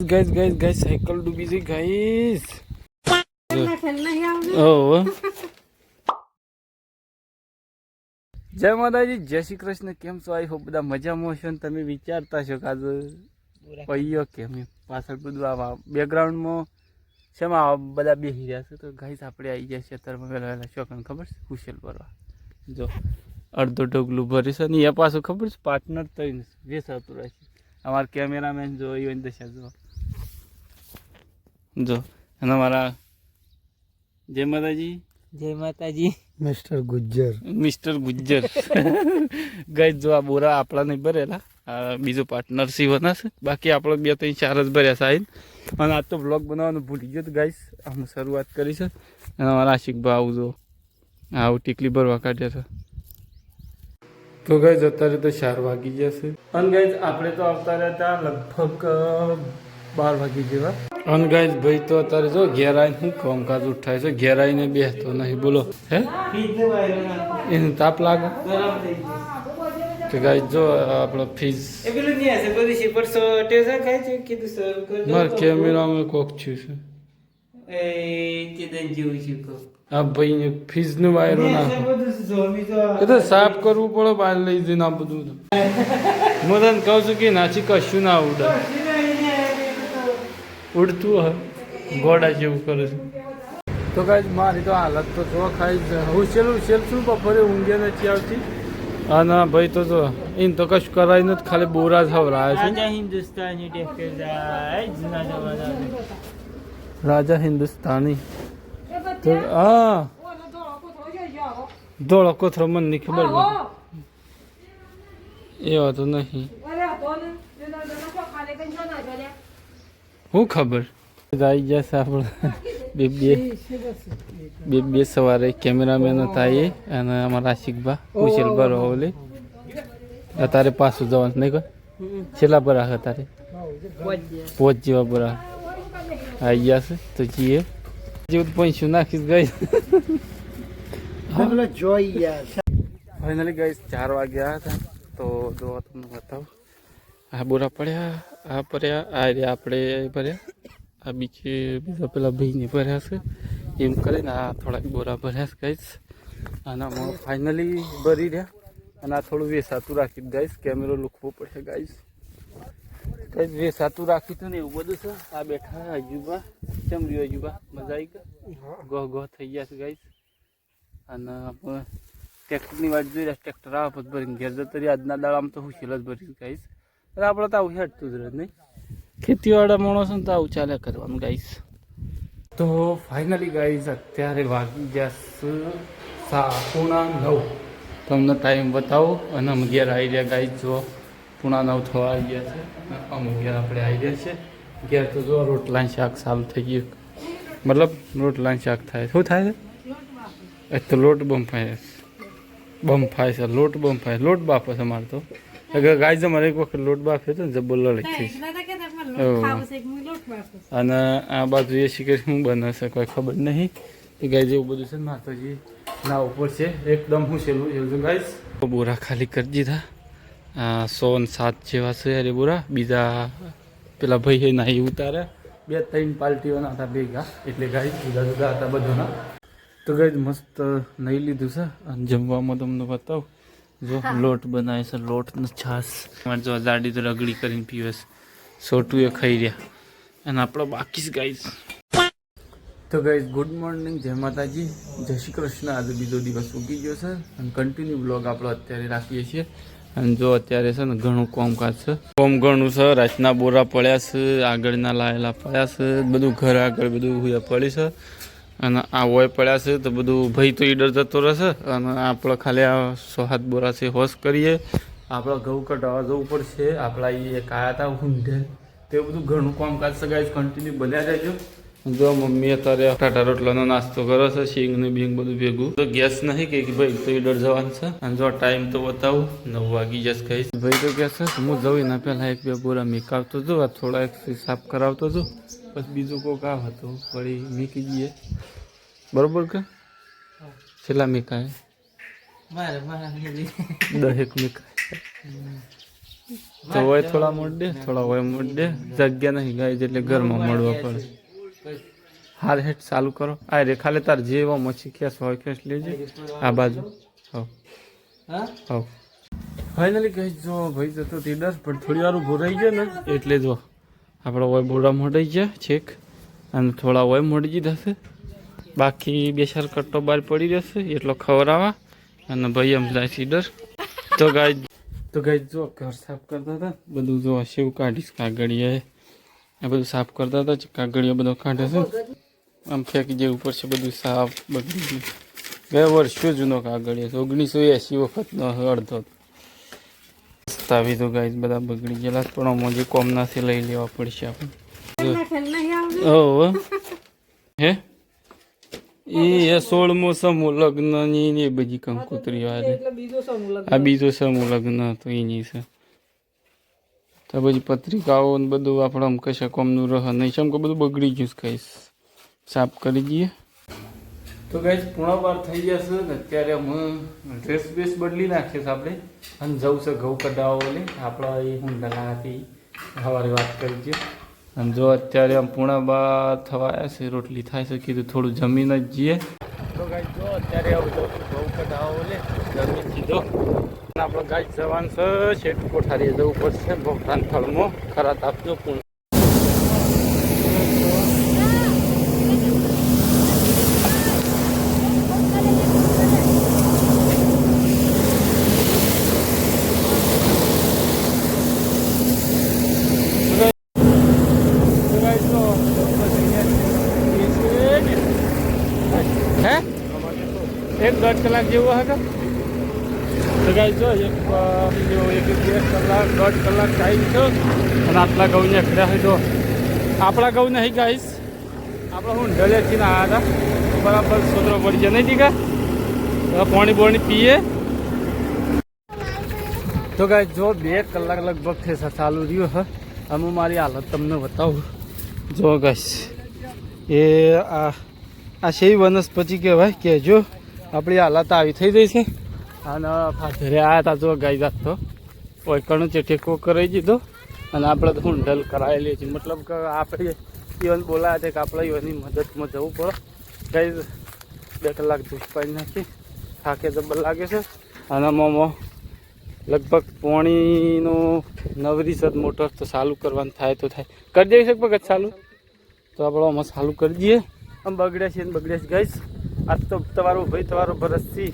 Guys guys guys cycle ડૂબી ગઈ guys જય માતાજી જય શ્રી કૃષ્ણ. કેમ છો? આઈ હોપ બધા મજામાં હશો ને તમે વિચારતા છો કે આજે પૈયો કેમ પાછળ બધું આવા બેકગ્રાઉન્ડમાં શેમાં આવા બધા બેસી રહ્યા છે? તો ગાઈસ આપણે આવી ગયા છે અત્યારમાં વહેલા વહેલા શોખન ખબર છે? કુશલ ભરવા. જો અડધો ડગલું ભરી છે ને એ પાછું ખબર છે? પાર્ટનર થઈને વેસાતું રહે છે અમારા કેમેરામેન જો એ દશા જો. જો અને મારા જય માતાજી. જય માતાજી. મિસ્ટર ગુજ્જર. મિસ્ટર ગુજ્જર. ગઈ જો આ બોરા આપણા નહીં ભરેલા. આ બીજો પાર્ટનર સીવના છે. બાકી આપણે બે ત્રણ ચાર જ ભર્યા સાહેબ અને આજ તો બ્લોગ બનાવવાનું ભૂલી ગયો તો ગાઈસ આમ શરૂઆત કરી છે. અને અમારા આશિક ભાવ જો આવું ટીકલી ભરવા કાઢ્યા છે. તો ગાઈઝ અત્યારે તો ચાર વાગી જશે અને ગાઈઝ આપણે તો આવતા રહેતા લગભગ બાર વાગી જેવા અને ભાઈ તો અત્યારે જો ઘેર આવીને શું કામકાજ ઉઠાય છે. ઘેર આવીને બેસતો નહીં. બોલો. હે? એને તાપ લાગે? કે ગાઈઝ જો આપણો કરી મારા કેમેરામાં કોક થયું છે. આ ભાઈ ફીસનું વાયરો નાખો. એ તો સાફ કરવું પડે બહાર લઈ જઈને આ બધું હું તને કહું છું કે નાચી કશું ના ઉડે ઉડતું હોય ઘોડા જેવું કરે છે. તો કાંઈ મારી તો હાલત તો જો ખાઈ જ હું છેલ્લું છેલ્લું શું બપોરે ઊંઘે નથી આવતી? અને ભાઈ તો જો એને તો કશું કરાય નથી ખાલી બોરા જ છે. રાજા હિન્દુસ્તાની ટેક્ટર જાય જૂના જમાનાની. રાજા હિન્દુસ્તાની. તો હા. ધોળો કોથરો મને નહીં ખબર એ વાતો નહીં. હું ખબર? આવી જશે આપણે. બે બે બે બે સવારે કેમેરામેન હતા એ અને અમારા આશિકભા કુશલભા ભરો ઓલે. અત્યારે પાછું જવાનું નહીં કોઈ છેલ્લા બરાહ અત્યારે. પોચ જેવા બરાહ. આવી ગયા છે તો જઈએ. જેવું પૈસું નાખીશ ગઈ જોઈ યાર ફાઇનલી ગઈ ચાર વાગ્યા હતા. તો જો તમને બતાવું. આ બોરા પડ્યા. આ ભર્યા આ રહ્યા આપણે ભર્યા આ બીજે, બીજા પેલા ભાઈને ભર્યા છે. એમ કરીને આ થોડાક બોરા ભર્યા છે અને હું ફાઇનલી ભરી રહ્યા. અને આ થોડું વેસાતું રાખી ગાઈસ કેમેરો લૂકવો પડશે ગાઈસ ગાઈસ વેસાતું રાખ્યું હતું ને એવું બધું છે. આ બેઠા અજુબા રહ્યો અજુબા મજા આવી ગઈ? ગોહ ગોહ થઈ ગયા છે ગાઈસ અને આપણે ટ્રેક્ટરની વાત જોઈ રહ્યા. ટ્રેક્ટર આવે ભરીને ઘેર જતો આજના દાડામાં તો હું છેલ્લો જ ભરીશ ગાઈશ આપણે તો આવું હેઠતું જ રહે નહીં? ખેતીવાળા માણસો તો આવું ચાલ્યા કરવાનું ગાઈશ તો ફાઇનલી ગાઈસ અત્યારે વાગી જશે સા પૂણા નવ. તમને ટાઈમ બતાવો અને અમે ઘેર આવી રહ્યા ગાઈસ જો પૂણા નવ થવા આવી ગયા છે અમુક અમે ઘેર આપણે આવી રહ્યા છે ઘેર તો જો રોટલા શાક સારું થઈ ગયું. મતલબ રોટલા શાક થાય શું થાય છે? એ તો લોટ બમ્ફાય બમ્ફાય છે લોટ બમ્ફાય લોટ બાફે છે મારે તો. ગાય છે મારે એક વખત લોટ બાફ્યો હતો ને લડાઈ થઈ અને આ બાજુ એ શીખે શું બનાવશે કોઈ ખબર નહીં. એ ગાય જેવું બધું છે ને માતાજી ના ઉપર છે એકદમ હું છેલ્લું છેલ્લું ગાઈશ બોરા ખાલી કરી દીધા. સો ને સાત જેવા છે અરે બોરા. બીજા પેલા ભાઈ નાહી ઉતાર્યા. બે ત્રણ પાર્ટીઓના હતા ભેગા. એટલે ગાય જુદા જુદા હતા બધાના. તો ગાય મસ્ત નહીં લીધું છે. અને જમવામાં તમને બતાવું. જો લોટ બનાવે છે લોટ ને છાશ અમારે જો જાડી તો રગડી કરીને પીવે છે. સોટું એ ખાઈ રહ્યા. અને આપણો બાકી ગાઈસ તો ગાઈસ ગુડ મોર્નિંગ જય માતાજી. જય શ્રી કૃષ્ણ. આજે બીજો દિવસ ઉગી ગયો છે અને કન્ટિન્યુ બ્લોગ આપણો અત્યારે રાખીએ છીએ. અને જો અત્યારે છે ને ઘણું કોમકાજ છે. કોમ ઘણું છે રાતના બોરા પડ્યા છે આગળના લાયેલા પડ્યા છે બધું ઘર આગળ બધું પડ્યું પડી છે. અને આ હોય પડ્યા છે તો બધું ભાઈ તો ઈડર જતો રહેશે અને આપણે ખાલી આ સો હાથ બોરા છે હોશ કરીએ. આપણે ઘઉં કટાવા જવું પડશે. આપણા એ કાયા હતા ઊંધે. તે બધું ઘણું કામકાજ સગાઈ કન્ટિન્યુ બન્યા રહેજો જો મમ્મી અત્યારે ટાટા રોટલાનો નાસ્તો કરો છે, શીંગ ને બીંગ બધું ભેગું. તો ગેસ નહીં કે ભાઈ તો ઈડર જવાનું છે. અને જો ટાઈમ તો બતાવું, નવ વાગી જશે કહીશ. ભાઈ તો છે હું જઉં એના પહેલાં એક બે બોરા મેકાવતો હતો થોડા એક સાફ કરાવતો હતો પછી બીજું કોક કામ હતું વળી મીકી દઈએ બરોબર કે? છેલ્લા મીકા દહેક મીકા તો હોય થોડા મોડ દે થોડા હોય મોડ દે. જગ્યા નહીં ગાય એટલે ઘરમાં મળવા પડે. હાર હેઠ ચાલુ કરો. આ રે ખાલી તાર જે એવો મચ્છી ખેસ હોય ખેસ લેજે. આ બાજુ. હવ. હા? હવ. ફાઇનલી કહી જો ભાઈ જતો તીડર પણ થોડી વાર ઊભો રહી ગયો ને એટલે જો આપણો હોય બોડા મોડાઈ ગયા છેક અને થોડા હોય મોડી જશે બાકી બે ચાર કટ્ટો બહાર પડી જશે એટલો ખવડાવવા. અને ભાઈ એમ જાય સીડર તો ગાય તો ગાય જો ઘર સાફ કરતા હતા. બધું જો સેવ કાઢીશ કાગળિયા એ. બધું સાફ કરતા હતા કાગળિયા બધો કાઢે છે. આમ ફેંકી જે ઉપર છે બધું સાફ બગડી ગયું બે વર્ષો જૂનો કાગળિયો છે. ઓગણીસો એંસી વખતનો અડધો. તાવી તો ગાય બધા બગડી ગયેલા પણ અમો જે કોમનાથી લઈ લેવા પડશે આપણે. હે? એ સોળમો સમૂહ લગ્નની ને એ બધી કંકોત્રી આ બીજો સમૂહ લગ્ન હતો એની છે. તો પછી પત્રિકાઓ ને બધું આપણે આમ કશે કોમનું રહ નહીં છે. કે બધું બગડી ગયું કઈ સાફ કરી દઈએ. તો કઈ પૂર્ણવાર થઈ જશે ને અત્યારે હું ડ્રેસ બેસ બદલી નાખીએ છીએ આપણે. અને જવું છે ઘઉં કઢાવો ને આપણા એ હું હતી સવારે વાત કરી છે. અને જો અત્યારે આમ પૂણા બા થવા આવ્યા છે, રોટલી થાય છે કીધું થોડું જમીન જ જઈએ. તો ગાય જો અત્યારે આવું જવું છું ઘઉં કઢાવવા લે જમીન કીધો આપણે ગાય જવાનું છે, શેઠ કોઠારીએ જવું પડશે ભોગતાન થળમાં ખરા તાપજો પૂર્ણ હે એક દોઢ કલાક જેવો હતો તો ગાઈ જો એક બીજો જો એક બે કલાક, દોઢ કલાક ટાઈમ છે અને આટલા ઘઉં ને ખડ્યા હોય આપણા ઘઉં નહીં ગાઈશ આપણે હું ઢલેથી ના આવ્યા હતા. બરાબર સોદરો પડી જાય નહીં દીકા પાણી બોણી પીએ. તો ગાય જો બે કલાક લગભગ થશે, ચાલુ રહ્યું, હ. અમે મારી હાલત તમને બતાવું. જો ગાઈશ એ આ આ શેવી વનસ્પતિ કહેવાય કે જો આપણી હાલત આવી થઈ ગઈ છે. અને ફાધરે આવ્યા હતા જો ગાઈ જાત તો. કોઈ કણું છે ટેકો કરાવી દીધો. અને આપણે તો હુંડલ કરાવેલી છે. મતલબ કે આપણે ઈવન બોલાયા છે કે આપણે ઈવનની મદદમાં જવું પડે. ગાય બે કલાક ધૂપ પાડી નાખી. થાકે જબર લાગે છે. અને મોમો લગભગ પોણીનો નવરીસદ મોટર તો ચાલુ કરવાનું થાય તો થાય. કરી દઈ શકે ચાલુ? તો આપણે આમાં ચાલુ કરી દઈએ. આમ બગડ્યા છે બગડે છે ગાઈશ આજ તો તમારું ભાઈ તમારો બરસથી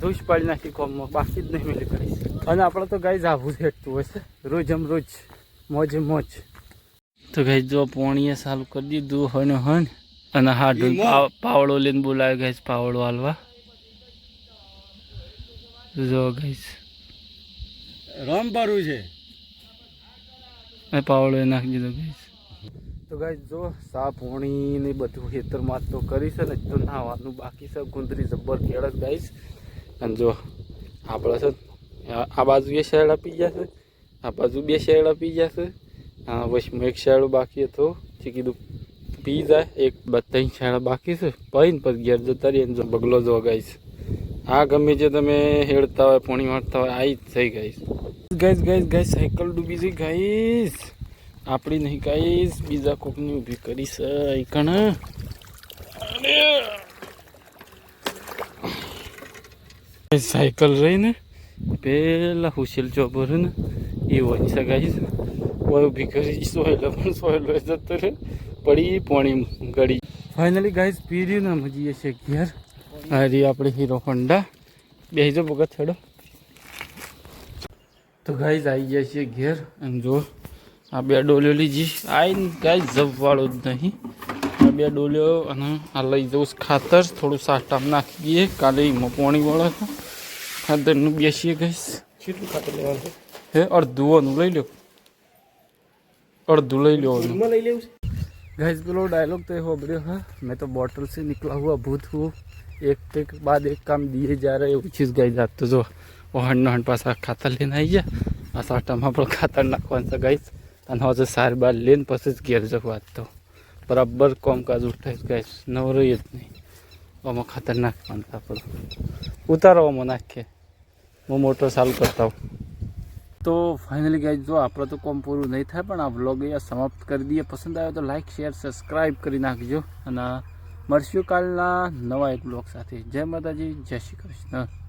ધૂસ પાડી નાખી કોમમાં બાકી જ નહીં મેલી કરીશ અને આપણે તો ગાય આવું જ હેઠતું હોય છે. રોજ એમ રોજ મોજે મોજ. તો ગાય જો પોણીએ ચાલુ કરી દીધું હોય ને હોય ને અને હાડું પાવડો લઈને બોલાવ્યો ગાઈશ પાવડો હાલવા. જો ગાઈશ રામ પાડું છે. પાવડો નાખી દીધો ગાઈશ તો ગાય જો સા પોણી ને બધું ખેતરમાં તો કરી છે ને તો નાવાનું બાકી છે. ગુંદરી જબ્બર કેળક ગાઈશ અને જો આપણે છે આ બાજુ એ શેરડા પી જશે આ બાજુ બે શેરડા પી જશે હા વચમાં એક શેરડો બાકી હતો. જે કીધું પી જાય, એક બધા શેરડા બાકી છે. પહીને પછી ઘેર જતા રહીએ જો બગલો જો ગાઈશ આ ગમે જે તમે હેડતા હોય, પોણી વાંટતા હોય આવી જ થઈ ગાઈશ ગાઈશ ગાઈશ ગાઈશ સાયકલ ડૂબી જઈ ગાઈશ આપણી નહીં ગાઈશ બીજા કોકની ઊભી કરી છે કણ. સાયકલ રહીને પેલા હુશેલ ચોપર ને એ હોય છે હોય ઊભી કરી સોયલો પણ સોયલો જતો રહે પડી પોણી ગળી. ફાઇનલી ગાઈસ પી ને અમે છે ઘેર. આ આપણે હીરો હોન્ડા. બેસજો બગત છેડો તો ગાઈઝ આવી જાય છે ઘેર. અને જો આ બે ડોલીઓ લીધી આવીને ગાઈઝ જવવાળો જ નહીં આ બે ડોલીઓ અને આ લઈ જવું છે ખાતર થોડું સાટામ નાખી દઈએ કાલે એમાં પોણી વાળો હતો ખાતરનું બેસીએ ગાઈશ કેટલું ખાતર લેવાનું છે હે અડધું લઈ લો અડધું લઈ લો ફૂલમાં લઈ લેવું છે गाइस बोलो डायलॉग तो हो बड़े है मैं तो बॉटल से निकला हुआ भूत हूँ एक के बाद एक काम दिए जा रहे वो चीज़ गाइस आप तो जो वो हंड हंड पास खाता लेना आई આ સાટામાં પણ ખાતર નાખવાનું છે ગાઈસ અને હવે સાર બાર લઈને પછી જ ઘેર જવું તો બરાબર કોમકાજ ઉઠાઈશ નવ નવરોય જ નહીં આમાં ખતરનાક માનતા આપણું ઉતારો નાખીએ હું મોટો ચાલુ કરતા હોઉં તો ફાઇનલી ગાઈ જો આપણે તો કોમ પૂરું નહીં થાય પણ આ વ્લોગ અહીંયા સમાપ્ત કરી દઈએ પસંદ આવ્યો તો લાઇક શેર સબસ્ક્રાઈબ કરી નાખજો અને મળશું કાલના નવા એક બ્લોગ સાથે જય માતાજી જય શ્રી કૃષ્ણ